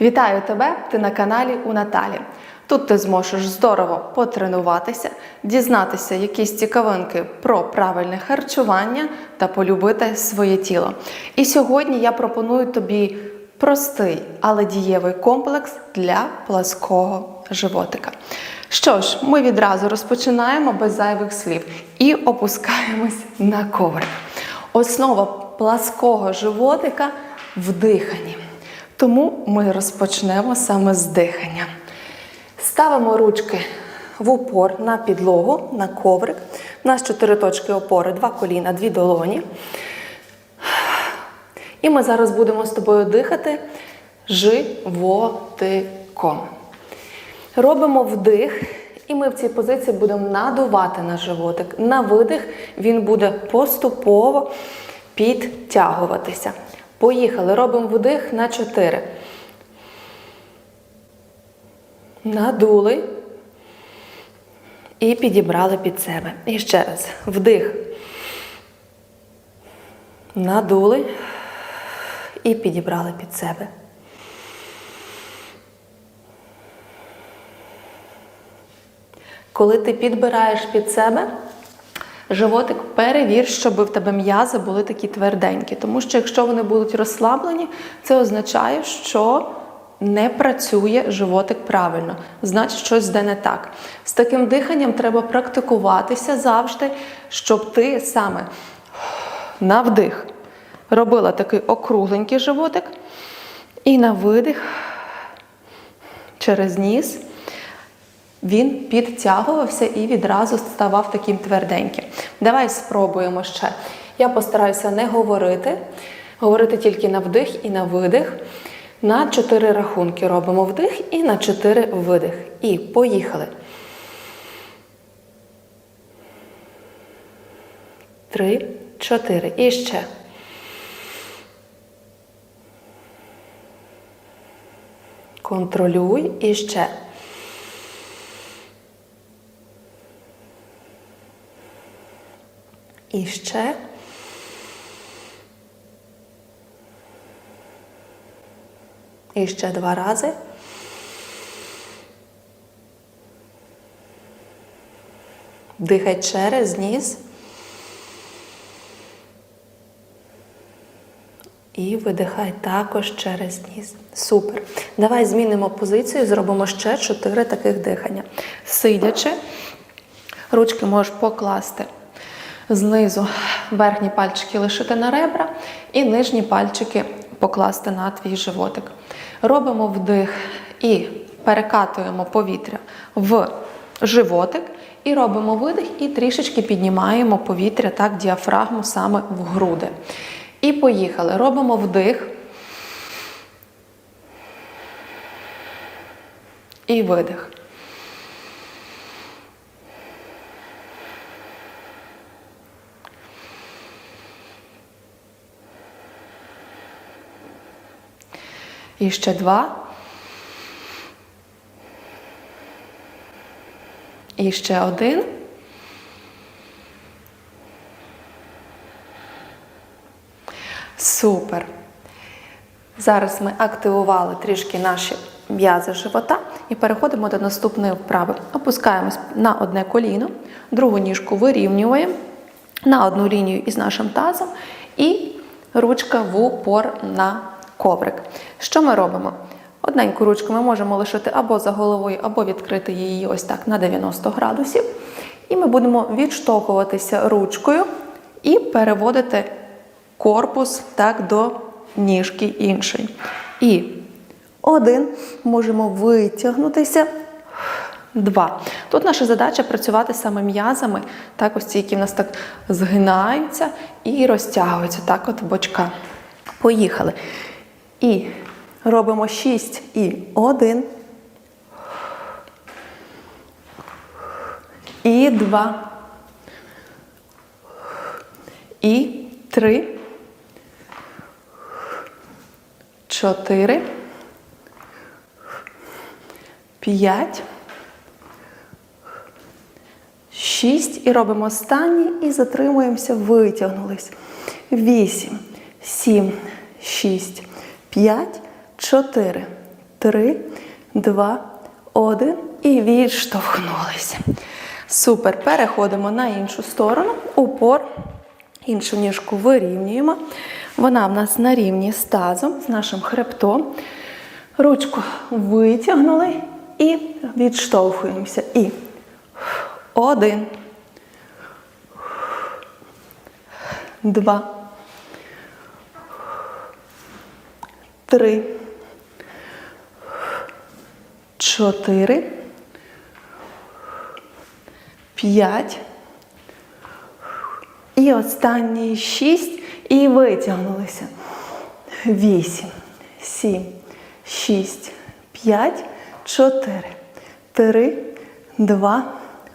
Вітаю тебе! Ти на каналі у Наталі. Тут ти зможеш здорово потренуватися, дізнатися якісь цікавинки про правильне харчування та полюбити своє тіло. І сьогодні я пропоную тобі простий, але дієвий комплекс для плаского животика. Що ж, ми відразу розпочинаємо без зайвих слів і опускаємось на коврик. Основа плаского животика в диханні. Тому ми розпочнемо саме з дихання. Ставимо ручки в упор на підлогу, на коврик. У нас чотири точки опори, два коліна, дві долоні. І ми зараз будемо з тобою дихати животиком. Робимо вдих, і ми в цій позиції будемо надувати наш животик. На видих він буде поступово підтягуватися. Поїхали. Робимо вдих на 4. Надули і підібрали під себе. І ще раз. Вдих. Надули і підібрали під себе. Коли ти підбираєш під себе, животик перевір, щоб в тебе м'язи були такі тверденькі. Тому що якщо вони будуть розслаблені, це означає, що не працює животик правильно, значить, щось йде не так. З таким диханням треба практикуватися завжди, щоб ти саме на вдих робила такий округленький животик, і на видих через ніс він підтягувався і відразу ставав таким тверденьким. Давай спробуємо ще. Я постараюся не говорити, говорити тільки на вдих і на видих. На чотири рахунки робимо вдих і на чотири видих. І поїхали. Три, чотири. І ще. Контролюй і ще. І ще. І ще два рази. Дихай через ніс. І видихай також через ніс. Супер. Давай змінимо позицію, зробимо ще чотири таких дихання. Сидячи, ручки можеш покласти знизу верхні пальчики лишити на ребра і нижні пальчики покласти на твій животик. Робимо вдих і перекатуємо повітря в животик, і робимо видих, і трішечки піднімаємо повітря, так, діафрагму саме в груди. І поїхали. Робимо вдих. І видих. І ще два. І ще один. Супер. Зараз ми активували трішки наші м'язи живота і переходимо до наступної вправи. Опускаємось на одне коліно, другу ніжку вирівнюємо на одну лінію із нашим тазом і ручка в упор на коврик. Що ми робимо? Одненьку ручку ми можемо лишити або за головою, або відкрити її ось так на 90 градусів. І ми будемо відштовхуватися ручкою і переводити корпус так до ніжки іншої. І один можемо витягнутися. Два. Тут наша задача працювати саме м'язами, так ось ці, які в нас так згинаються і розтягуються, так от бочка. Поїхали. І робимо 6 і 1. І 2. І 3. 4. 5. 6. І робимо останній і затримуємося, витягнулись. 8, 7, 6, 5, 4, три, два, один. І відштовхнулися. Супер. Переходимо на іншу сторону. Упор. Іншу ніжку вирівнюємо. Вона в нас на рівні з тазом, з нашим хребтом. Ручку витягнули і відштовхуємося. І один. Два. Три. Чотири. П'ять. І останній шість. І витягнулися. Вісім, сім, шість, п'ять, чотири, три, два,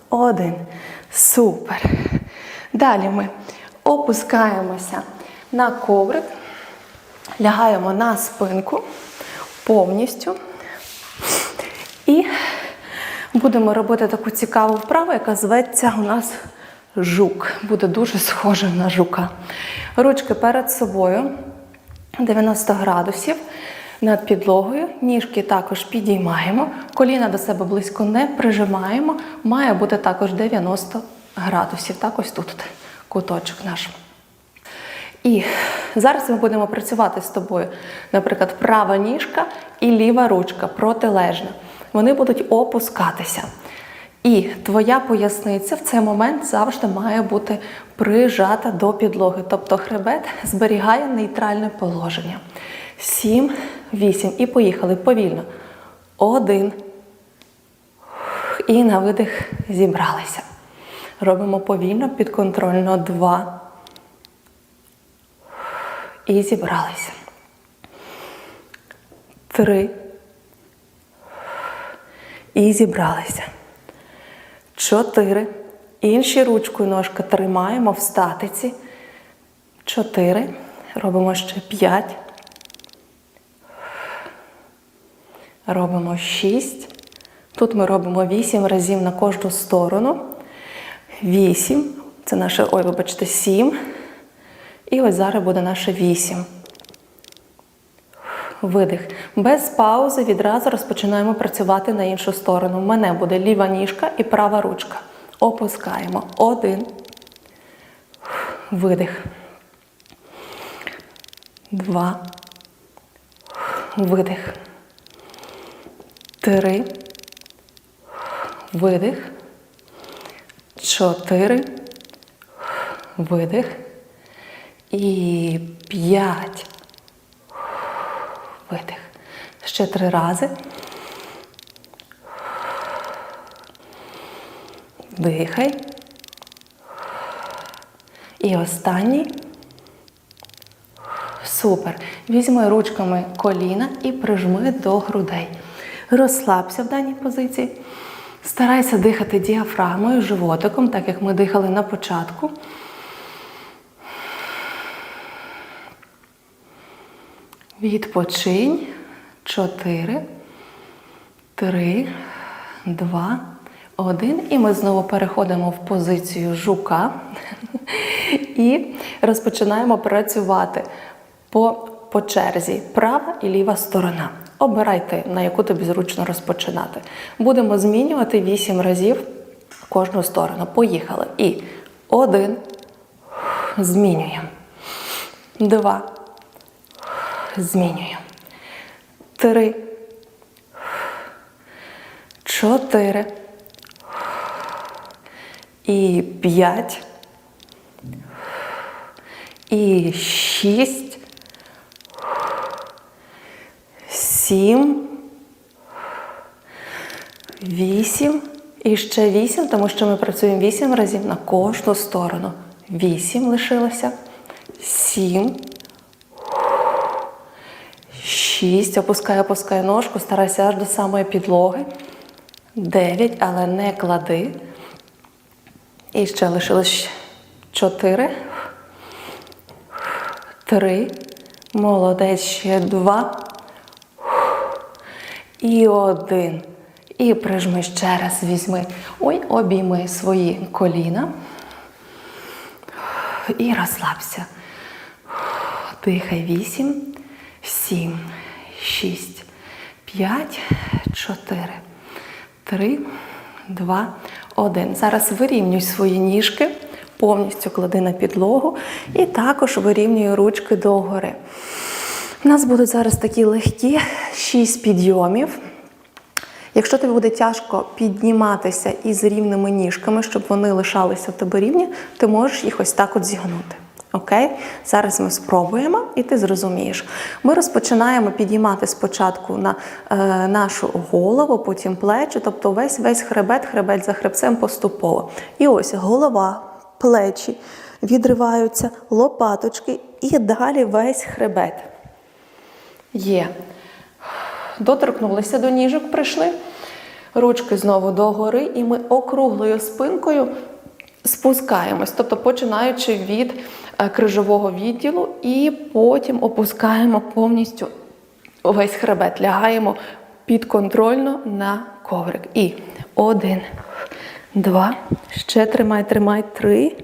один. Супер. Далі ми опускаємося на коврик, лягаємо на спинку повністю. І будемо робити таку цікаву вправу, яка зветься у нас жук. Буде дуже схожим на жука. Ручки перед собою 90 градусів над підлогою. Ніжки також підіймаємо. Коліна до себе близько не прижимаємо. Має бути також 90 градусів. Так, ось тут куточок наш. І зараз ми будемо працювати з тобою. Наприклад, права ніжка і ліва ручка протилежна. Вони будуть опускатися. І твоя поясниця в цей момент завжди має бути прижата до підлоги. Тобто хребет зберігає нейтральне положення. Сім, вісім. І поїхали повільно. Один. І на видих зібралися. Робимо повільно, підконтрольно. Два. І зібралися. Три. І зібралися. Чотири. Інші ручкою ножка тримаємо в статиці. Чотири. Робимо ще п'ять. Робимо шість. Тут ми робимо вісім разів на кожну сторону. Вісім. Це наше, ой, вибачте, сім. І ось зараз буде наше вісім. Видих. Без паузи відразу розпочинаємо працювати на іншу сторону. У мене буде ліва ніжка і права ручка. Опускаємо. Один. Видих. Два. Видих. Три. Видих. Чотири. Видих. І п'ять. Видих. Ще три рази. Дихай. І останній. Супер. Візьми ручками коліна і прижми до грудей. Розслабся в даній позиції. Старайся дихати діафрагмою, животиком, так як ми дихали на початку. Відпочинь. Чотири, три, два, один. І ми знову переходимо в позицію жука і розпочинаємо працювати по, по черзі права і ліва сторона. Обирайте, на яку тобі зручно розпочинати. Будемо змінювати вісім разів кожну сторону. Поїхали. І один. Змінюємо. Два. Змінюємо. Три. Чотири. І п'ять. І шість. Сім. Вісім. І ще вісім, тому що ми працюємо вісім разів на кожну сторону. Вісім лишилося. Сім. Шість. Опускай, опускай ножку, старайся аж до самої підлоги. Дев'ять, але не клади. І ще лишилось чотири. Три. Молодець. Ще два. І один. І прижми ще раз, візьми. Ой, обійми свої коліна. І розслабся. Дихай вісім, сім, шість, 5, 4, 3, 2, 1. Зараз вирівнюй свої ніжки, повністю клади на підлогу і також вирівнюй ручки догори. У нас будуть зараз такі легкі 6 підйомів. Якщо тобі буде тяжко підніматися із рівними ніжками, щоб вони лишалися в тебе рівні, ти можеш їх ось так от зігнути. Окей? Зараз ми спробуємо і ти зрозумієш. Ми розпочинаємо підіймати спочатку на е, нашу голову, потім плечі, тобто весь весь хребет, хребет за хребцем поступово. І ось голова, плечі відриваються, лопаточки і далі весь хребет. Є. Доторкнулися до ніжок, прийшли. Ручки знову догори, і ми округлою спинкою спускаємось, тобто починаючи від е, крижового відділу, і потім опускаємо повністю весь хребет, лягаємо підконтрольно на коврик. І один, два, ще тримай, тримай, три,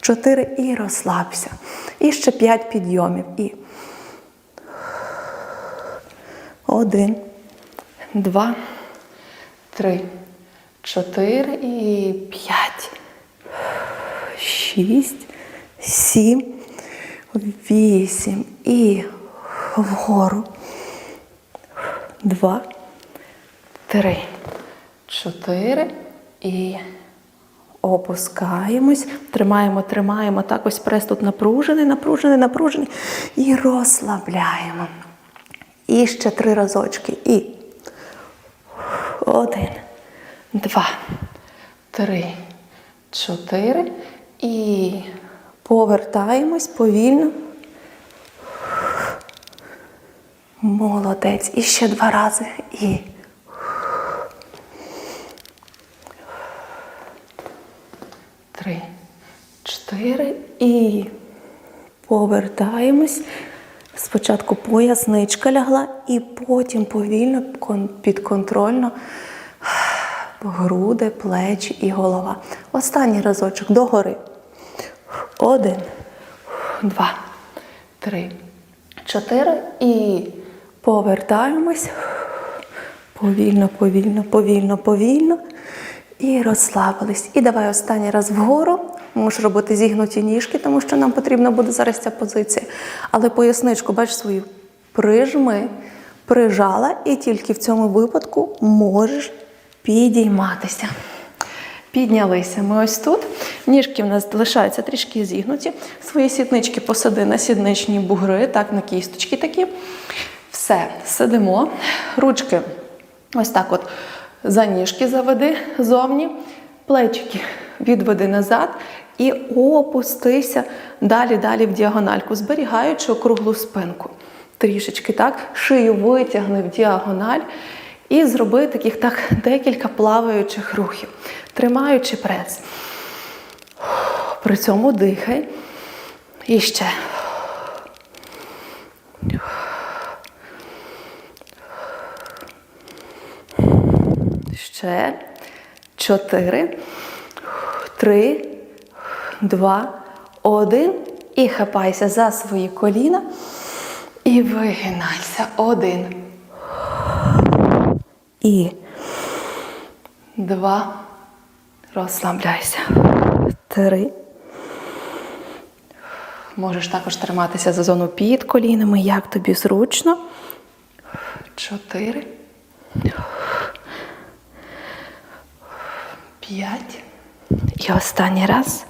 чотири і розслабся. І ще п'ять підйомів. І один, два, три, чотири і п'ять, шість, сім, вісім. І вгору. Два, три, чотири і опускаємось. Тримаємо, тримаємо. Так ось прес тут напружений, напружений, напружений. І розслабляємо. І ще три разочки. І один, два, три, чотири. І повертаємось повільно. Молодець. І ще два рази. І. Три, чотири і повертаємось. Спочатку поясничка лягла, і потім повільно, кон- підконтрольно груди, плечі і голова. Останній разочок догори. Один, два, три, чотири. І повертаємось. Повільно, повільно, повільно, повільно. І розслабились. І давай останній раз вгору. Можеш робити зігнуті ніжки, тому що нам потрібна буде зараз ця позиція. Але поясничку, бач свою, прижми, прижала, і тільки в цьому випадку можеш підійматися. Піднялися ми ось тут. Ніжки в нас лишаються трішки зігнуті. Свої сіднички посади на сідничні бугри, так, на кісточки такі. Все, сидимо. Ручки ось так от за ніжки заведи зовні, плечики відведи назад і опустися далі-далі в діагональку, зберігаючи округлу спинку. Трішечки так, шию витягни в діагональ і зроби таких так декілька плаваючих рухів, тримаючи прес. При цьому дихай. І ще. Ще. Чотири. Три. Два. Один. І хапайся за свої коліна. І вигинайся. Один. І два. Розслабляйся. Три. Можеш також триматися за зону під колінами, як тобі зручно. Чотири. П'ять. І останній раз.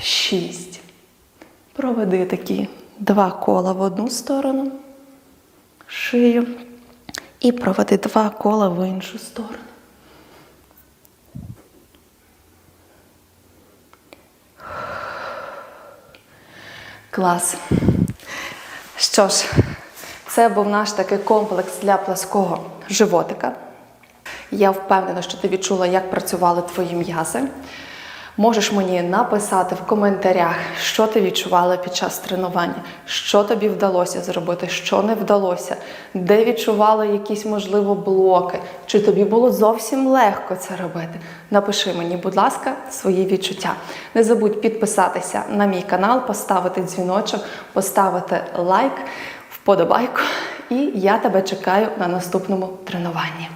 Шість. Проведи такі два кола в одну сторону, шию. І проведи два кола в іншу сторону. Клас. Що ж, це був наш такий комплекс для плаского животика. Я впевнена, що ти відчула, як працювали твої м'язи. Можеш мені написати в коментарях, що ти відчувала під час тренування, що тобі вдалося зробити, що не вдалося, де відчувала якісь, можливо, блоки, чи тобі було зовсім легко це робити. Напиши мені, будь ласка, свої відчуття. Не забудь підписатися на мій канал, поставити дзвіночок, поставити лайк. Вподобайку. І я тебе чекаю на наступному тренуванні.